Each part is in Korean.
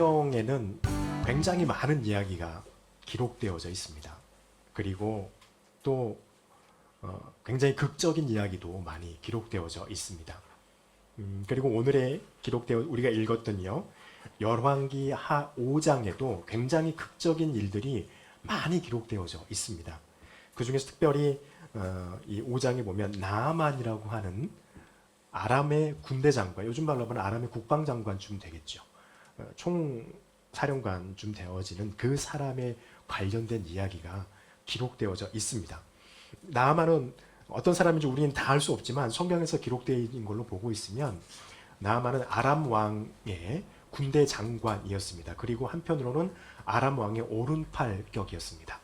성경에는 굉장히 많은 이야기가 기록되어져 있습니다. 그리고 또 어, 굉장히 극적인 이야기도 많이 기록되어져 있습니다. 음, 그리고 오늘의 기록되어 우리가 읽었던요 열왕기 하 5장에도 굉장히 극적인 일들이 많이 기록되어져 있습니다. 그 중에서 특별히 어, 이 5장에 보면 나아만이라고 하는 아람의 군대 장관, 요즘 말로 하면 아람의 국방 장관쯤 되겠죠. 어, 총 사령관쯤 되어지는 그 사람의 관련된 이야기가 기록되어져 있습니다. 나아만은 어떤 사람인지 우리는 다 알 수 없지만 성경에서 기록되어 있는 걸로 보고 있으면 나아만은 아람 왕의 군대 장관이었습니다. 그리고 한편으로는 아람 왕의 오른팔 격이었습니다.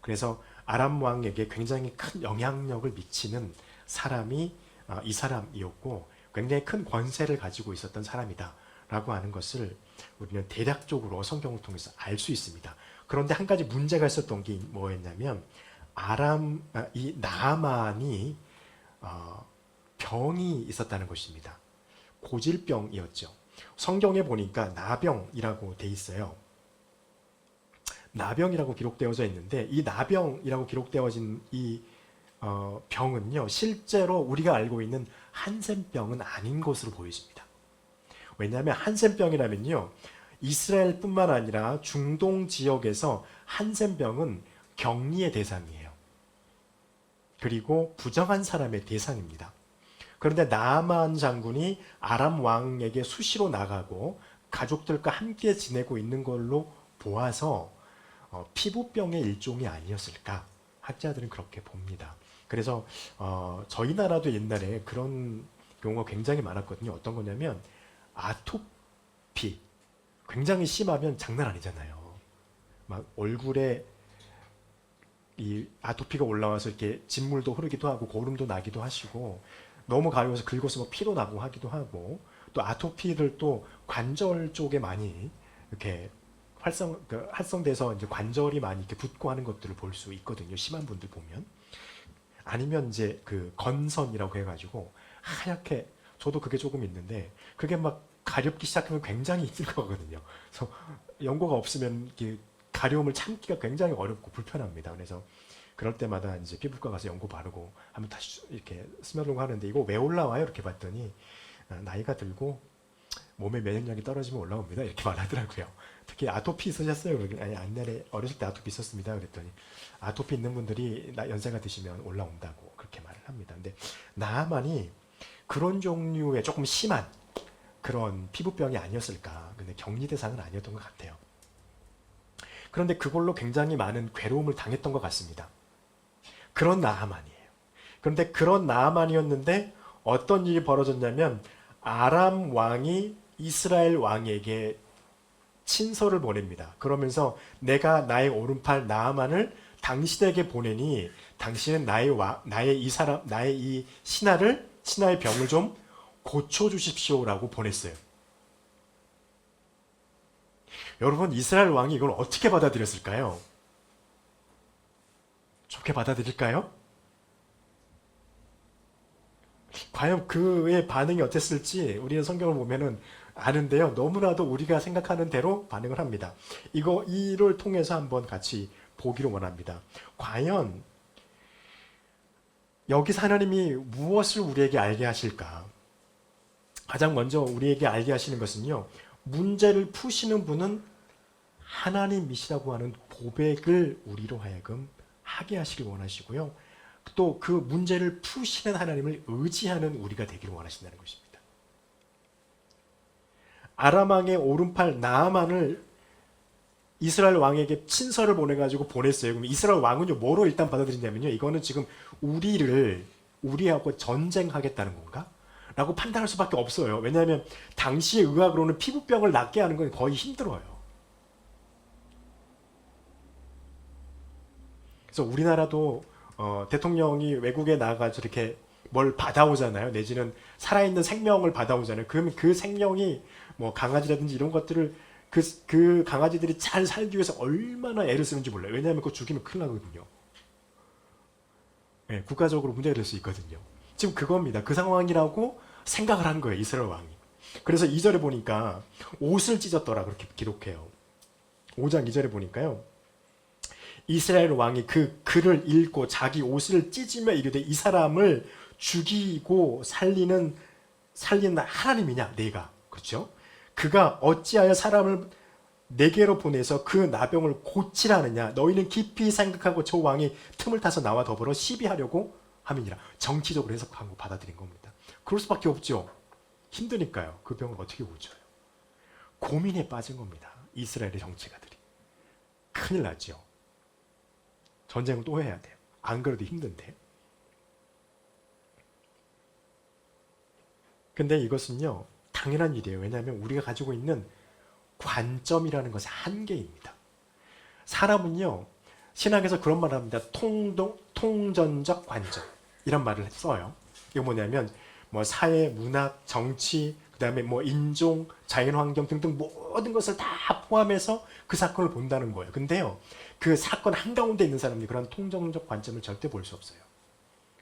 그래서 아람 왕에게 굉장히 큰 영향력을 미치는 사람이 어, 이 사람이었고 굉장히 큰 권세를 가지고 있었던 사람이다라고 하는 것을 우리는 대략적으로 성경을 통해서 알 수 있습니다. 그런데 한 가지 문제가 있었던 게 뭐였냐면 아람 아, 이 나만이 어, 병이 있었다는 것입니다. 고질병이었죠. 성경에 보니까 나병이라고 돼 있어요. 나병이라고 기록되어져 있는데 이 나병이라고 기록되어진 이 어, 병은요 실제로 우리가 알고 있는 한센병은 아닌 것으로 보여집니다. 왜냐하면 한센병이라면요 이스라엘뿐만 아니라 중동 지역에서 한센병은 격리의 대상이에요. 그리고 부정한 사람의 대상입니다. 그런데 나만 장군이 아람 왕에게 수시로 나가고 가족들과 함께 지내고 있는 걸로 보아서 어, 피부병의 일종이 아니었을까 학자들은 그렇게 봅니다. 그래서 어, 저희 나라도 옛날에 그런 경우가 굉장히 많았거든요. 어떤 거냐면 아토피 굉장히 심하면 장난 아니잖아요. 막 얼굴에 이 아토피가 올라와서 이렇게 진물도 흐르기도 하고 고름도 나기도 하시고 너무 가려워서 긁어서 뭐 피도 나고 하기도 하고 또 아토피를 또 관절 쪽에 많이 이렇게 활성 그 활성돼서 이제 관절이 많이 이렇게 붓고 하는 것들을 볼 수 있거든요. 심한 분들 보면 아니면 이제 그 건선이라고 해가지고 하얗게 저도 그게 조금 있는데 그게 막 가렵기 시작하면 굉장히 힘들 거거든요. 그래서 연고가 없으면 이렇게 가려움을 참기가 굉장히 어렵고 불편합니다. 그래서 그럴 때마다 이제 피부과 가서 연고 바르고 하면 다시 이렇게 스며들고 하는데 이거 왜 올라와요? 이렇게 봤더니 아, 나이가 들고 몸의 면역력이 떨어지면 올라옵니다. 이렇게 말하더라고요. 특히 아토피 있으셨어요? 아니 옛날에 어렸을 때 아토피 있었습니다. 그랬더니 아토피 있는 분들이 나- 연세가 드시면 올라온다고 그렇게 말을 합니다. 근데 나만이 그런 종류의 조금 심한 그런 피부병이 아니었을까. 근데 격리 대상은 아니었던 것 같아요. 그런데 그걸로 굉장히 많은 괴로움을 당했던 것 같습니다. 그런 나하만이에요. 그런데 그런 나하만이었는데 어떤 일이 벌어졌냐면 아람 왕이 이스라엘 왕에게 친서를 보냅니다. 그러면서 내가 나의 오른팔 나하만을 당신에게 보내니 당신은 나의 와, 나의 이 사람 나의 이 신하를 신하의 병을 좀 고쳐 주십시오라고 보냈어요. 여러분 이스라엘 왕이 이걸 어떻게 받아들였을까요? 좋게 받아들일까요? 과연 그의 반응이 어땠을지 우리는 성경을 보면은 아는데요. 너무나도 우리가 생각하는 대로 반응을 합니다. 이거 이를 통해서 한번 같이 보기를 원합니다. 과연 여기서 하나님이 무엇을 우리에게 알게 하실까? 가장 먼저 우리에게 알게 하시는 것은요. 문제를 푸시는 분은 하나님이시라고 하는 고백을 우리로 하여금 하게 하시길 원하시고요. 또 그 문제를 푸시는 하나님을 의지하는 우리가 되기를 원하신다는 것입니다. 아람왕의 오른팔 나아만을 이스라엘 왕에게 친서를 보내가지고 보냈어요. 그럼 이스라엘 왕은요 뭐로 일단 받아들이냐면요. 이거는 지금 우리를 우리하고 전쟁하겠다는 건가? 라고 판단할 수밖에 없어요. 왜냐하면 당시의 의학으로는 피부병을 낫게 하는 건 거의 힘들어요. 그래서 우리나라도 어, 대통령이 외국에 나가서 이렇게 뭘 받아오잖아요. 내지는 살아있는 생명을 받아오잖아요. 그러면 그 생명이 뭐 강아지라든지 이런 것들을 그, 그 강아지들이 잘 살기 위해서 얼마나 애를 쓰는지 몰라요. 왜냐하면 그거 죽이면 큰일 나거든요. 예, 국가적으로 문제가 될 수 있거든요. 지금 그겁니다. 그 상황이라고 생각을 한 거예요. 이스라엘 왕이. 그래서 2절에 보니까 옷을 찢었더라 그렇게 기록해요. 5장 2절에 보니까요. 이스라엘 왕이 그 글을 읽고 자기 옷을 찢으며 이르되 이 사람을 죽이고 살리는 살리는 하나님이냐 내가 그렇죠? 그가 어찌하여 사람을 내게로 보내서 그 나병을 고치라느냐 너희는 깊이 생각하고 저 왕이 틈을 타서 나와 더불어 시비하려고 함이니라 정치적으로 해석하고 받아들인 겁니다. 그럴 수밖에 없죠. 힘드니까요. 그 병을 어떻게 고쳐요? 고민에 빠진 겁니다. 이스라엘의 정치가들이 큰일 났죠. 전쟁을 또 해야 돼요. 안 그래도 힘든데. 근데 이것은요, 당연한 일이에요. 왜냐하면 우리가 가지고 있는 관점이라는 것의 한계입니다. 사람은요, 신학에서 그런 말을 합니다. 통동, 통전적 관점. 이런 말을 써요. 이거 뭐냐면, 뭐 사회, 문학, 정치, 그 다음에 뭐 인종, 자연 환경 등등 모든 것을 다 포함해서 그 사건을 본다는 거예요. 근데요, 그 사건 한가운데 있는 사람이 그런 통정적 관점을 절대 볼 수 없어요.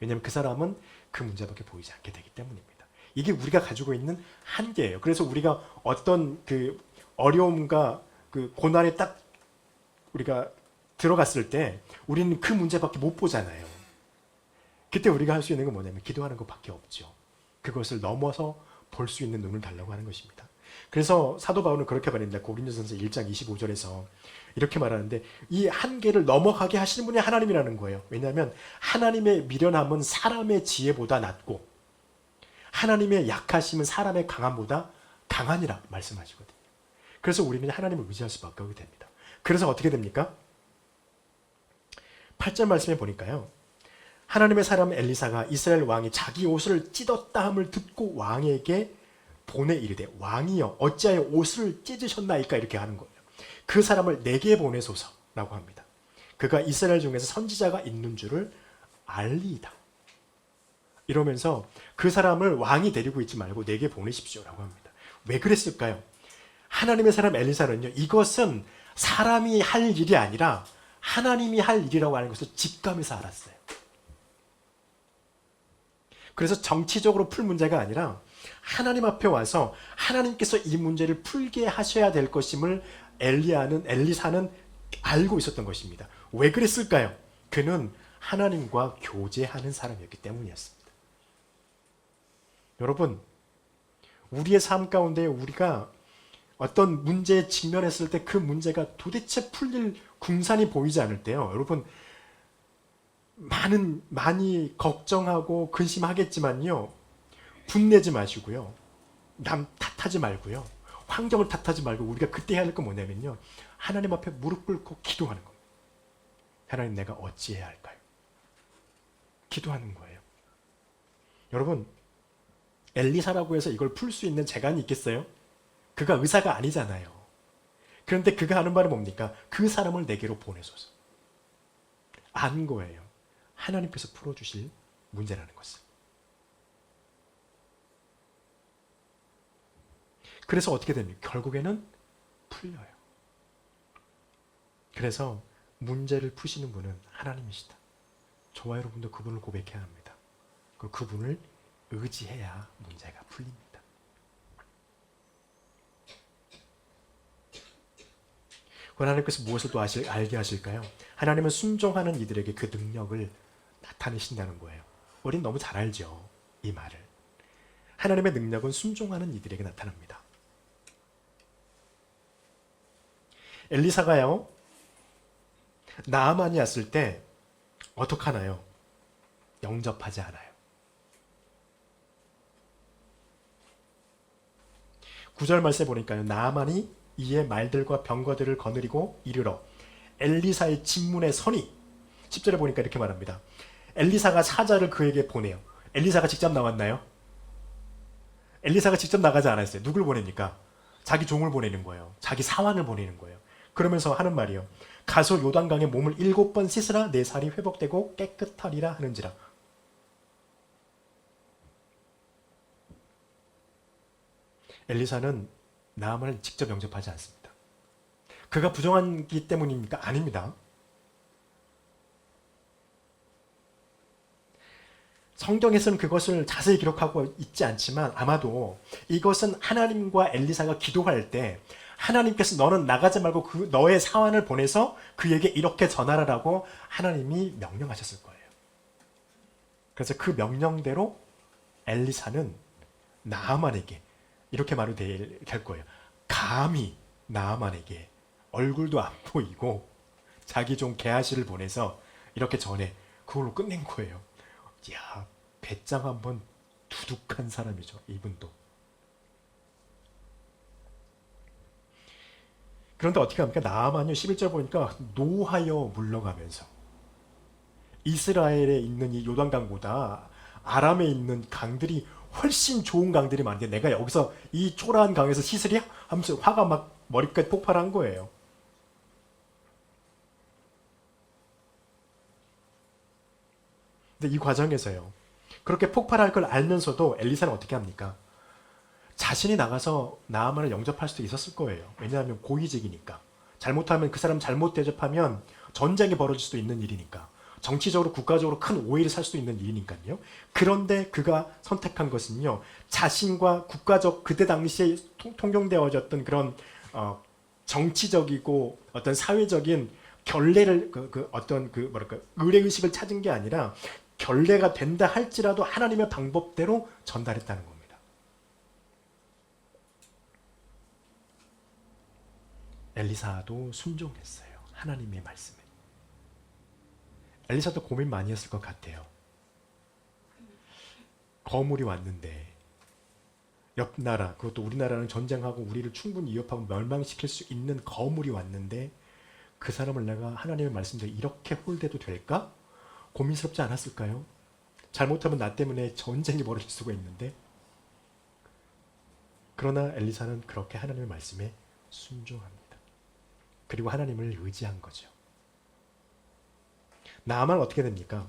왜냐하면 그 사람은 그 문제밖에 보이지 않게 되기 때문입니다. 이게 우리가 가지고 있는 한계예요. 그래서 우리가 어떤 그 어려움과 그 고난에 딱 우리가 들어갔을 때 우리는 그 문제밖에 못 보잖아요. 그때 우리가 할 수 있는 건 뭐냐면 기도하는 것밖에 없죠. 그것을 넘어서 볼 수 있는 눈을 달라고 하는 것입니다. 그래서 사도 바울은 그렇게 말합니다. 고린도전서 1장 25절에서 이렇게 말하는데 이 한계를 넘어가게 하시는 분이 하나님이라는 거예요. 왜냐하면 하나님의 미련함은 사람의 지혜보다 낫고 하나님의 약하심은 사람의 강함보다 강하니라 말씀하시거든요. 그래서 우리는 하나님을 의지할 수밖에 없게 됩니다. 그래서 어떻게 됩니까? 8절 말씀에 보니까요. 하나님의 사람 엘리사가 이스라엘 왕이 자기 옷을 찢었다 함을 듣고 왕에게 보내 이르되 왕이여 어찌하여 옷을 찢으셨나이까 이렇게 하는 거예요. 그 사람을 내게 보내소서라고 합니다. 그가 이스라엘 중에서 선지자가 있는 줄을 알리이다. 이러면서 그 사람을 왕이 데리고 있지 말고 내게 보내십시오라고 합니다. 왜 그랬을까요? 하나님의 사람 엘리사는요. 이것은 사람이 할 일이 아니라 하나님이 할 일이라고 하는 것을 직감해서 알았어요. 그래서 정치적으로 풀 문제가 아니라 하나님 앞에 와서 하나님께서 이 문제를 풀게 하셔야 될 것임을 엘리야는 엘리사는 알고 있었던 것입니다. 왜 그랬을까요? 그는 하나님과 교제하는 사람이었기 때문이었습니다. 여러분, 우리의 삶 가운데 우리가 어떤 문제에 직면했을 때 그 문제가 도대체 풀릴 궁산이 보이지 않을 때요. 여러분, 많은, 많이 걱정하고 근심하겠지만요. 분내지 마시고요. 남 탓하지 말고요. 환경을 탓하지 말고 우리가 그때 해야 할 건 뭐냐면요. 하나님 앞에 무릎 꿇고 기도하는 겁니다. 하나님 내가 어찌해야 할까요? 기도하는 거예요. 여러분, 엘리사라고 해서 이걸 풀 수 있는 재간이 있겠어요? 그가 의사가 아니잖아요. 그런데 그가 하는 말은 뭡니까? 그 사람을 내게로 보내소서. 안 거예요. 하나님께서 풀어주실 문제라는 것을. 그래서 어떻게 됩니까? 결국에는 풀려요. 그래서 문제를 푸시는 분은 하나님이시다. 저와 여러분도 그분을 고백해야 합니다. 그 그분을 의지해야 문제가 풀립니다. 하나님께서 무엇을 또 아실, 알게 하실까요? 하나님은 순종하는 이들에게 그 능력을 나타내신다는 거예요. 우린 너무 잘 알죠. 이 말을. 하나님의 능력은 순종하는 이들에게 나타납니다. 엘리사가요. 나아만이 왔을 때 어떡하나요? 영접하지 않아요. 구절 말씀에 보니까요. 나아만이 이에 말들과 병거들을 거느리고 이르러 엘리사의 집문에 서니 10절에 보니까 이렇게 말합니다. 엘리사가 사자를 그에게 보내요. 엘리사가 직접 나왔나요? 엘리사가 직접 나가지 않았어요. 누굴 보냅니까? 자기 종을 보내는 거예요. 자기 사환을 보내는 거예요. 그러면서 하는 말이요. 가서 요단강에 몸을 일곱 번 씻으라 내 살이 회복되고 깨끗하리라 하는지라. 엘리사는 나아만을 직접 영접하지 않습니다. 그가 부정하기 때문입니까? 아닙니다. 성경에서는 그것을 자세히 기록하고 있지 않지만 아마도 이것은 하나님과 엘리사가 기도할 때 하나님께서 너는 나가지 말고 그 너의 사환을 보내서 그에게 이렇게 전하라라고 하나님이 명령하셨을 거예요. 그래서 그 명령대로 엘리사는 나아만에게 이렇게 말을 될 거예요. 감히 나아만에게 얼굴도 안 보이고 자기 종 게하시를 보내서 이렇게 전해 그걸로 끝낸 거예요. 야 배짱 한번 두둑한 사람이죠. 이분도. 그런데 어떻게 합니까? 나아만요 11절 보니까 노하여 물러가면서 이스라엘에 있는 이 요단강보다 아람에 있는 강들이 훨씬 좋은 강들이 많은데 내가 여기서 이 초라한 강에서 씻으랴? 하면서 화가 막 머리까지 폭발한 거예요. 근데 이 과정에서요. 그렇게 폭발할 걸 알면서도 엘리사는 어떻게 합니까? 자신이 나가서 나아만을 영접할 수도 있었을 거예요. 왜냐하면 고위직이니까. 잘못하면 그 사람 잘못 대접하면 전쟁이 벌어질 수도 있는 일이니까. 정치적으로 국가적으로 큰 오해를 살 수도 있는 일이니까요. 그런데 그가 선택한 것은요. 자신과 국가적 그때 당시에 통, 통용되어졌던 그런 어, 정치적이고 어떤 사회적인 결례를 그, 그 어떤 그 뭐랄까 의례 의식을 찾은 게 아니라 결례가 된다 할지라도 하나님의 방법대로 전달했다는 겁니다. 엘리사도 순종했어요. 하나님의 말씀에. 엘리사도 고민 많이 했을 것 같아요. 거물이 왔는데 옆 나라 그것도 우리나라는 전쟁하고 우리를 충분히 위협하고 멸망시킬 수 있는 거물이 왔는데 그 사람을 내가 하나님의 말씀대로 이렇게 홀대도 될까? 고민스럽지 않았을까요? 잘못하면 나 때문에 전쟁이 벌어질 수가 있는데 그러나 엘리사는 그렇게 하나님의 말씀에 순종합니다. 그리고 하나님을 의지한 거죠. 나아만 어떻게 됩니까?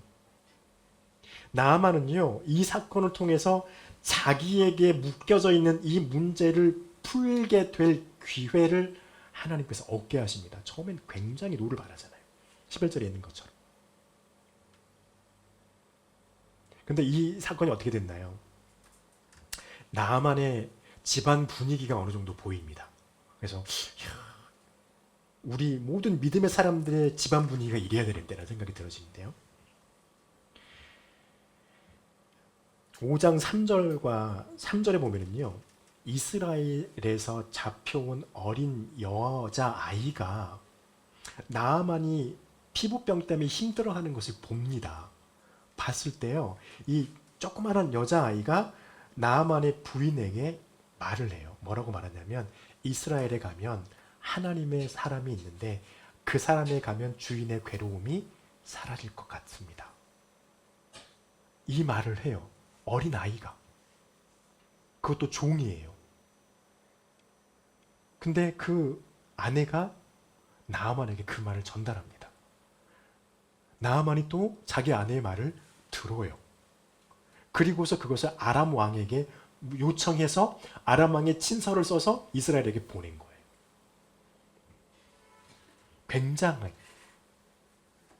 나아만은요, 이 사건을 통해서 자기에게 묶여져 있는 이 문제를 풀게 될 기회를 하나님께서 얻게 하십니다. 처음엔 굉장히 노를 바라잖아요. 11절에 있는 것처럼. 근데 이 사건이 어떻게 됐나요? 나만의 집안 분위기가 어느 정도 보입니다. 그래서 우리 모든 믿음의 사람들의 집안 분위기가 이래야 되는데라는 생각이 들어지는데요. 5장 3절과 3절에 보면은요. 이스라엘에서 잡혀온 어린 여자 아이가 나아만이 피부병 때문에 힘들어하는 것을 봅니다. 봤을 때요, 이 조그마한 여자 아이가 나아만의 부인에게 말을 해요. 뭐라고 말하냐면 이스라엘에 가면 하나님의 사람이 있는데 그 사람에 가면 주인의 괴로움이 사라질 것 같습니다. 이 말을 해요. 어린 아이가. 그것도 종이에요. 근데 그 아내가 나아만에게 그 말을 전달합니다. 나아만이 또 자기 아내의 말을 들어요. 그리고서 그것을 아람 왕에게 요청해서 아람 왕의 친서를 써서 이스라엘에게 보낸 거예요. 굉장히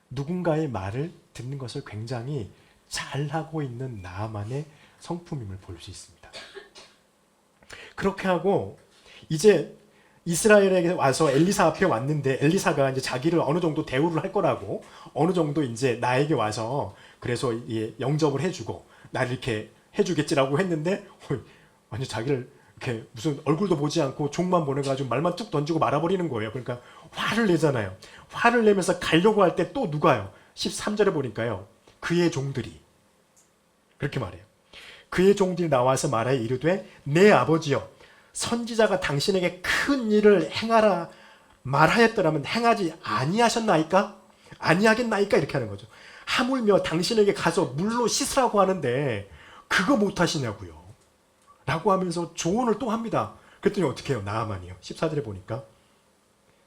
누군가의 말을 듣는 것을 굉장히 잘하고 있는 나만의 성품임을 볼 수 있습니다. 그렇게 하고 이제 이스라엘에게 와서 엘리사 앞에 왔는데 엘리사가 이제 자기를 어느 정도 대우를 할 거라고 어느 정도 이제 나에게 와서 그래서 영접을 해주고 나를 이렇게 해주겠지라고 했는데 완전 자기를 이렇게 무슨 얼굴도 보지 않고 종만 보내가지고 말만 뚝 던지고 말아버리는 거예요. 그러니까 화를 내잖아요. 화를 내면서 가려고 할 때 또 누가요? 13절에 보니까요. 그의 종들이 그렇게 말해요. 그의 종들이 나와서 말하여 이르되 내 아버지여 선지자가 당신에게 큰 일을 행하라 말하였더라면 행하지 아니하셨나이까? 아니하겠나이까? 이렇게 하는 거죠. 하물며 당신에게 가서 물로 씻으라고 하는데 그거 못 하시냐고요. 라고 하면서 조언을 또 합니다. 그랬더니 어떻게 해요? 나아만이요. 14절에 보니까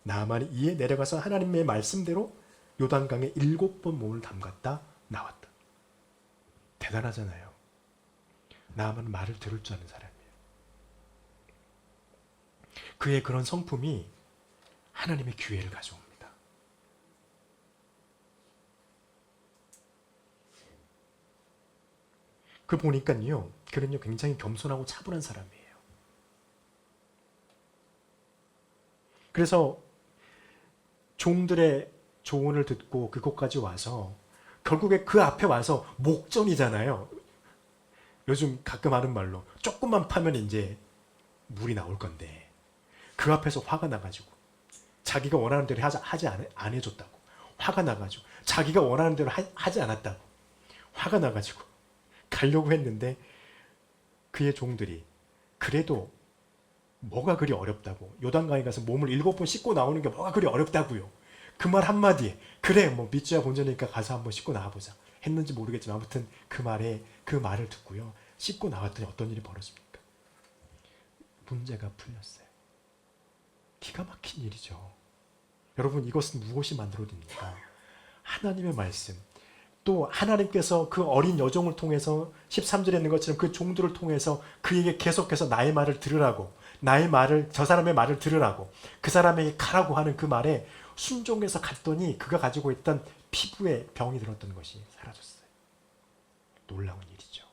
나아만이 이에 내려가서 하나님의 말씀대로 요단강에 일곱 번 몸을 담갔다 나왔다. 대단하잖아요. 나아만은 말을 들을 줄 아는 사람이에요. 그의 그런 성품이 하나님의 기회를 가져옵니다. 그 보니까요. 그는요 굉장히 겸손하고 차분한 사람이에요. 그래서 종들의 조언을 듣고 그곳까지 와서 결국에 그 앞에 와서 목전이잖아요. 요즘 가끔 하는 말로 조금만 파면 이제 물이 나올 건데 그 앞에서 화가 나가지고 자기가 원하는 대로 하지, 하지 안, 안 해줬다고 화가 나가지고 자기가 원하는 대로 하, 하지 않았다고 화가 나가지고 가려고 했는데 그의 종들이 그래도 뭐가 그리 어렵다고 요단강에 가서 몸을 일곱 번 씻고 나오는 게 뭐가 그리 어렵다고요. 그 말 한마디에 그래 뭐 믿지야 본전이니까 가서 한번 씻고 나와보자 했는지 모르겠지만 아무튼 그 말에 그 말을 듣고요 씻고 나왔더니 어떤 일이 벌어집니까? 문제가 풀렸어요. 기가 막힌 일이죠. 여러분 이것은 무엇이 만들어집니까? 하나님의 말씀. 또 하나님께서 그 어린 여종을 통해서 13절에 있는 것처럼 그 종들을 통해서 그에게 계속해서 나의 말을 들으라고 나의 말을 저 사람의 말을 들으라고 그 사람에게 가라고 하는 그 말에 순종해서 갔더니 그가 가지고 있던 피부에 병이 들었던 것이 사라졌어요. 놀라운 일이죠.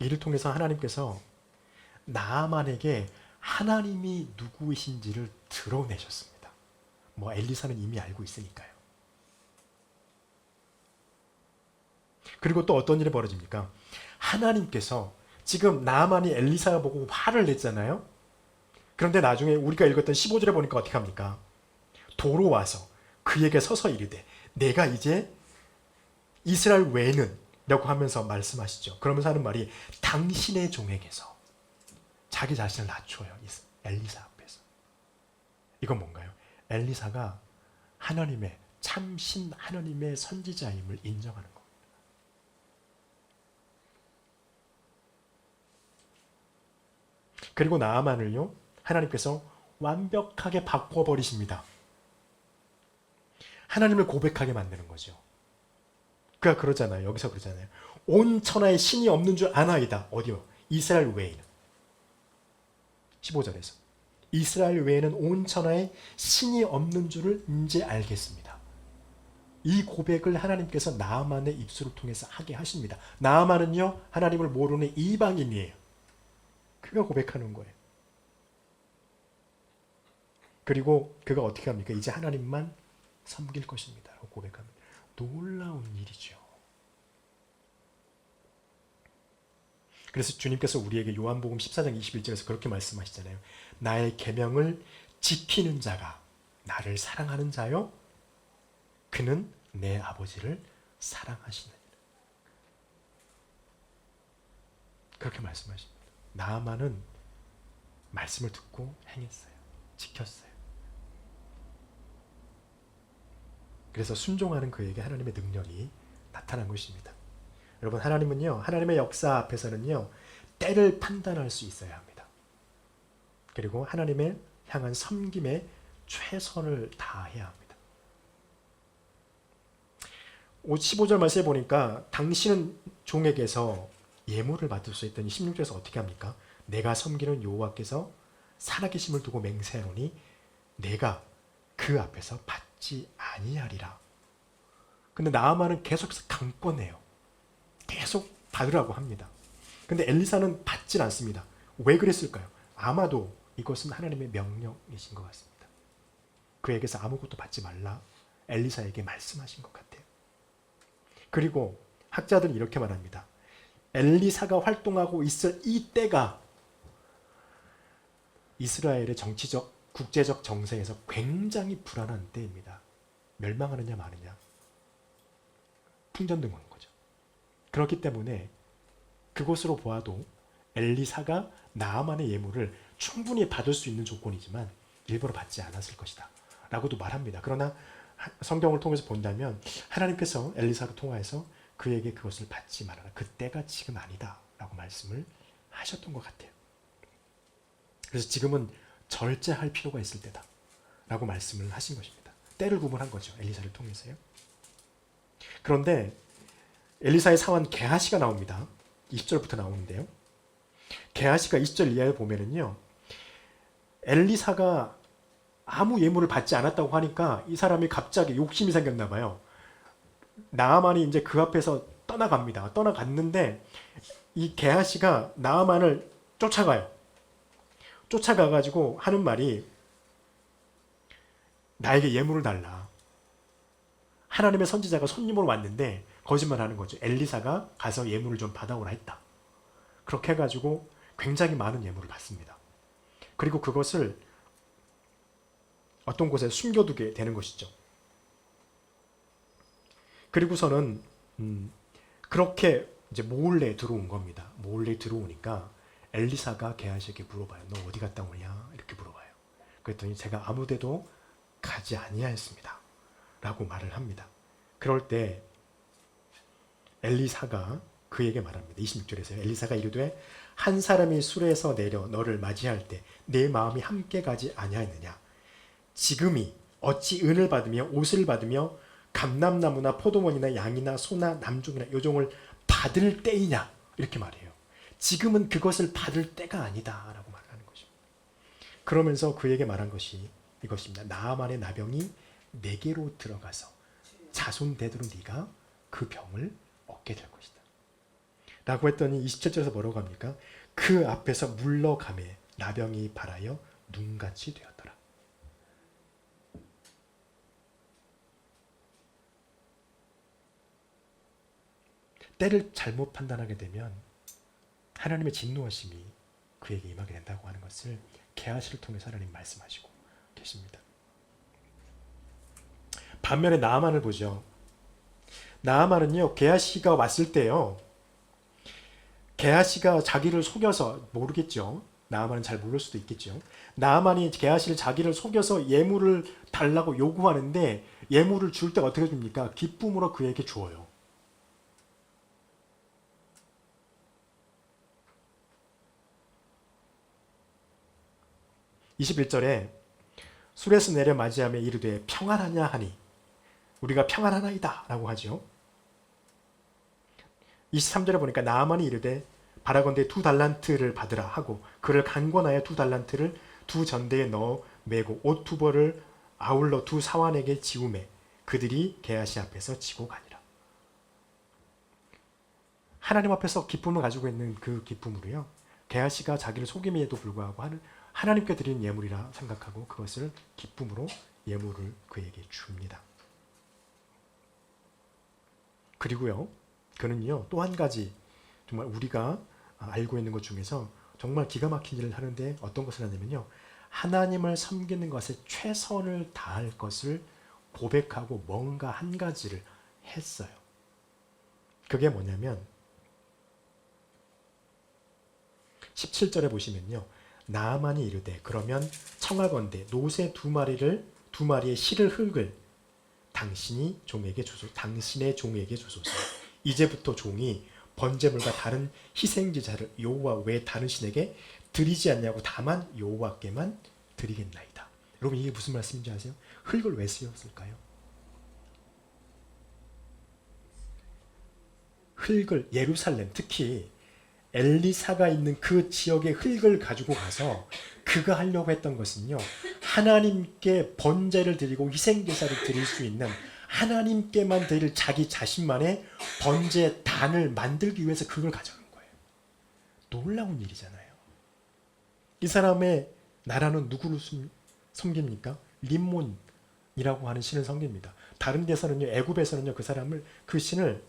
이를 통해서 하나님께서 나아만에게 하나님이 누구이신지를 드러내셨습니다. 뭐 엘리사는 이미 알고 있으니까요. 그리고 또 어떤 일이 벌어집니까? 하나님께서 지금 나만이 엘리사가 보고 화를 냈잖아요. 그런데 나중에 우리가 읽었던 15절에 보니까 어떻게 합니까? 도로 와서 그에게 서서 이르되 내가 이제 이스라엘 외에는 라고 하면서 말씀하시죠. 그러면서 하는 말이 당신의 종에게서 자기 자신을 낮춰요. 엘리사 앞에서. 이건 뭔가요? 엘리사가 하나님의 참신 하나님의 선지자임을 인정하는 겁니다. 그리고 나아만을요. 하나님께서 완벽하게 바꿔버리십니다. 하나님을 고백하게 만드는 거죠. 그가 그러잖아요. 여기서 그러잖아요. 온 천하에 신이 없는 줄 아나이다. 어디요? 이스라엘 외에는. 15절에서. 이스라엘 외에는 온 천하에 신이 없는 줄을 이제 알겠습니다. 이 고백을 하나님께서 나아만의 입술을 통해서 하게 하십니다. 나아만은요, 하나님을 모르는 이방인이에요. 그가 고백하는 거예요. 그리고 그가 어떻게 합니까? 이제 하나님만 섬길 것입니다. 라고 고백합니다. 놀라운 일이죠. 그래서 주님께서 우리에게 요한복음 14장 21절에서 그렇게 말씀하시잖아요. 나의 계명을 지키는 자가 나를 사랑하는 자요. 그는 내 아버지를 사랑하시느니라. 그렇게 말씀하십니다. 나아만은 말씀을 듣고 행했어요. 지켰어요. 그래서 순종하는 그에게 하나님의 능력이 나타난 것입니다. 여러분 하나님은요. 하나님의 역사 앞에서는요. 때를 판단할 수 있어야 합니다. 그리고 하나님의 향한 섬김에 최선을 다해야 합니다. 15절 말씀에 보니까 당신은 종에게서 예물을 받을 수 있더니 16절에서 어떻게 합니까? 내가 섬기는 여호와께서 살아계심을 두고 맹세하노니 내가 그 앞에서 받지 아니하리라. 근데 나아만은 계속해서 강권해요. 계속 받으라고 합니다. 근데 엘리사는 받질 않습니다. 왜 그랬을까요? 아마도 이것은 하나님의 명령이신 것 같습니다. 그에게서 아무것도 받지 말라 엘리사에게 말씀하신 것 같아요. 그리고 학자들은 이렇게 말합니다. 엘리사가 활동하고 있을 이 때가 이스라엘의 정치적, 국제적 정세에서 굉장히 불안한 때입니다. 멸망하느냐 마느냐. 풍전등하는 거죠. 그렇기 때문에 그곳으로 보아도 엘리사가 나아만의 예물을 충분히 받을 수 있는 조건이지만 일부러 받지 않았을 것이다. 라고도 말합니다. 그러나 성경을 통해서 본다면 하나님께서 엘리사로 통하여서 그에게 그것을 받지 말아라. 그때가 지금 아니다. 라고 말씀을 하셨던 것 같아요. 그래서 지금은 절제할 필요가 있을 때다. 라고 말씀을 하신 것입니다. 때를 구분한 거죠. 엘리사를 통해서요. 그런데 엘리사의 사원 게하시가 나옵니다. 20절부터 나오는데요. 게하시가 20절 이하에 보면은요. 엘리사가 아무 예물을 받지 않았다고 하니까 이 사람이 갑자기 욕심이 생겼나 봐요. 나아만이 이제 그 앞에서 떠나갑니다. 떠나갔는데 이 게하시가 나아만을 쫓아가요. 쫓아가 가지고 하는 말이 나에게 예물을 달라. 하나님의 선지자가 손님으로 왔는데 거짓말하는 거죠. 엘리사가 가서 예물을 좀 받아오라 했다. 그렇게 해가지고 굉장히 많은 예물을 받습니다. 그리고 그것을 어떤 곳에 숨겨두게 되는 것이죠. 그리고서는 음, 그렇게 이제 몰래 들어온 겁니다. 몰래 들어오니까 엘리사가 게하시에게 물어봐요. 너 어디 갔다 오냐? 이렇게 물어봐요. 그랬더니 제가 아무데도 가지 아니하였습니다. 라고 말을 합니다. 그럴 때 엘리사가 그에게 말합니다. 26절에서 엘리사가 이르되 한 사람이 술에서 내려 너를 맞이할 때 내 마음이 함께 가지 아니하였느냐 지금이 어찌 은을 받으며 옷을 받으며 감람나무나 포도원이나 양이나 소나 남종이나 요종을 받을 때이냐 이렇게 말해요. 지금은 그것을 받을 때가 아니다라고 말하는 것입니다. 그러면서 그에게 말한 것이 이것입니다. 나아만의 나병이 내게로 들어가서 자손 대대로 네가 그 병을 얻게 될 것이다. 라고 했더니 27절에서 뭐라고 합니까? 그 앞에서 물러가매 나병이 발하여 눈같이 되었더라. 때를 잘못 판단하게 되면 하나님의 진노하심이 그에게 임하게 된다고 하는 것을 게하시를 통해서 하나님 말씀하시고 계십니다. 반면에 나아만을 보죠. 나아만은요 게하시가 왔을 때요 게하시가 자기를 속여서 모르겠죠. 나아만은 잘 모를 수도 있겠죠. 나아만이 게하시를 자기를 속여서 예물을 달라고 요구하는데 예물을 줄 때 어떻게 줍니까? 기쁨으로 그에게 주어요. (21절에) 술에서 내려 맞이하며 이르되 평안하냐 하니 우리가 평안하나이다 라고 하죠 23절에 보니까 나아만이 이르되 바라건대 두 달란트를 받으라 하고 그를 간권하여 두 달란트를 두 전대에 넣어 메고 옷 두 벌을 아울러 두 사환에게 지우매 그들이 게하시 앞에서 지고 가니라. 하나님 앞에서 기쁨을 가지고 있는 그 기쁨으로요. 게하시가 자기를 속임에도 불구하고 하는 하나님께 드리는 예물이라 생각하고 그것을 기쁨으로 예물을 그에게 줍니다. 그리고요. 그는요. 또 한 가지 정말 우리가 알고 있는 것 중에서 정말 기가 막힌 일을 하는데 어떤 것을 하냐면요. 하나님을 섬기는 것에 최선을 다할 것을 고백하고 뭔가 한 가지를 했어요. 그게 뭐냐면 17절에 보시면요. 나아만이 이르되 그러면 청하건대 노새 두 마리를 두 마리의 실을 흙을 당신이 종에게 주소 당신의 종에게 주소서. 이제부터 종이 번제물과 다른 희생제사를 여호와 외 다른 신에게 드리지 않냐고 다만 여호와께만 드리겠나이다. 여러분 이게 무슨 말씀인지 아세요? 흙을 왜 쓰였을까요? 흙을 예루살렘 특히 엘리사가 있는 그 지역의 흙을 가지고 가서 그가 하려고 했던 것은요 하나님께 번제를 드리고 희생 제사를 드릴 수 있는 하나님께만 드릴 자기 자신만의 번제 단을 만들기 위해서 그걸 가져간 거예요. 놀라운 일이잖아요. 이 사람의 나라는 누구를 섬깁니까? 림몬이라고 하는 신을 섬깁니다. 다른 데서는요, 애굽에서는요, 그 사람을 그 신을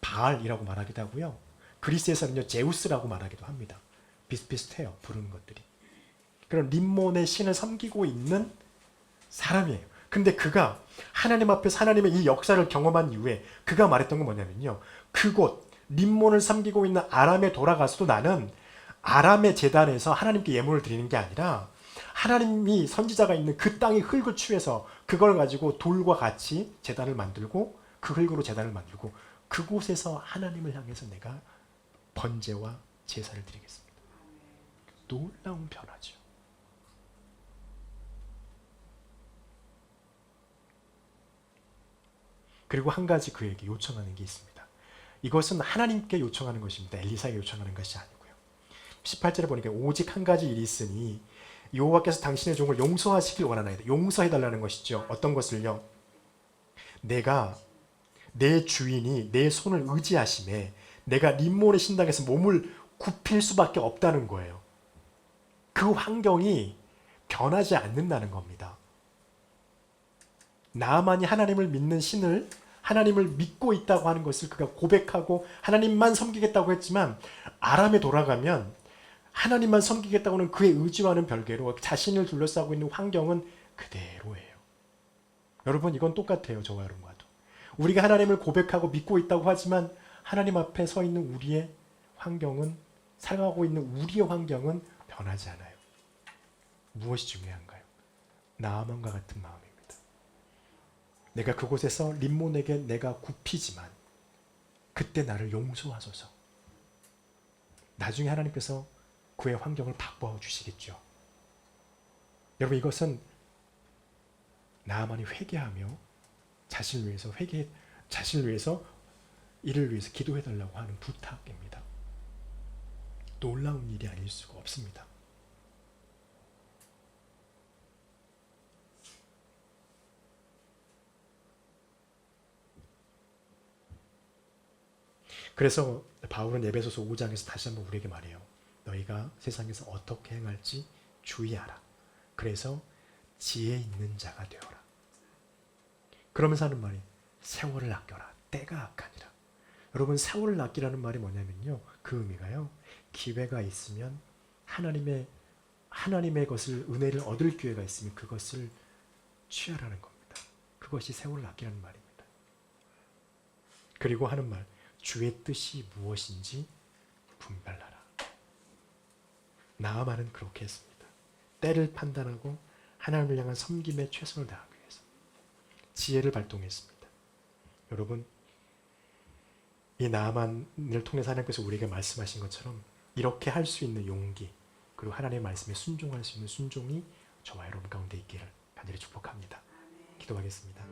바알이라고 말하기도 하고요. 그리스에서는요, 제우스라고 말하기도 합니다. 비슷비슷해요, 부르는 것들이. 그런 림몬의 신을 섬기고 있는 사람이에요. 근데 그가 하나님 앞에서 하나님의 이 역사를 경험한 이후에 그가 말했던 건 뭐냐면요. 그곳 림몬을 섬기고 있는 아람에 돌아가서도 나는 아람의 재단에서 하나님께 예물을 드리는 게 아니라 하나님이 선지자가 있는 그 땅의 흙을 취해서 그걸 가지고 돌과 같이 재단을 만들고 그 흙으로 재단을 만들고 그곳에서 하나님을 향해서 내가 번제와 제사를 드리겠습니다. 놀라운 변화죠. 그리고 한 가지 그에게 요청하는 게 있습니다. 이것은 하나님께 요청하는 것입니다. 엘리사에게 요청하는 것이 아니고요. 18절에 보니까 오직 한 가지 일이 있으니 여호와께서 당신의 종을 용서하시길 원하나이다. 용서해 달라는 것이죠. 어떤 것을요? 내가 내 주인이 내 손을 의지하심에 내가 림몬의 신당에서 몸을 굽힐 수밖에 없다는 거예요. 그 환경이 변하지 않는다는 겁니다. 나만이 하나님을 믿는 신을 하나님을 믿고 있다고 하는 것을 그가 고백하고 하나님만 섬기겠다고 했지만 아람에 돌아가면 하나님만 섬기겠다고는 그의 의지와는 별개로 자신을 둘러싸고 있는 환경은 그대로예요. 여러분 이건 똑같아요. 저와 여러분과도. 우리가 하나님을 고백하고 믿고 있다고 하지만 하나님 앞에 서 있는 우리의 환경은 살아가고 있는 우리의 환경은 변하지 않아요. 무엇이 중요한가요? 나아만과 같은 마음입니다. 내가 그곳에서 림몬에게 내가 굽히지만 그때 나를 용서하소서. 나중에 하나님께서 그의 환경을 바꿔 주시겠죠. 여러분 이것은 나만이 회개하며 자신을 위해서 회개 자신을 위해서 이를 위해서 기도해 달라고 하는 부탁입니다. 놀라운 일이 아닐 수가 없습니다. 그래서 바울은 에베소서 5장에서 다시 한번 우리에게 말해요. 너희가 세상에서 어떻게 행할지 주의하라. 그래서 지혜 있는 자가 되어라. 그러면서 하는 말이 세월을 아껴라. 때가 악하니라. 여러분 세월을 아끼라는 말이 뭐냐면요. 그 의미가요. 기회가 있으면 하나님의 하나님의 것을 은혜를 얻을 기회가 있으면 그것을 취하라는 겁니다. 그것이 세월을 아끼라는 말입니다. 그리고 하는 말 주의 뜻이 무엇인지 분별하라. 나아만은 그렇게 했습니다. 때를 판단하고 하나님을 향한 섬김에 최선을 다하기 위해서 지혜를 발동했습니다. 여러분 이 나만을 통해서 하나님께서 우리에게 말씀하신 것처럼 이렇게 할 수 있는 용기 그리고 하나님의 말씀에 순종할 수 있는 순종이 저와 여러분 가운데 있기를 간절히 축복합니다. 기도하겠습니다.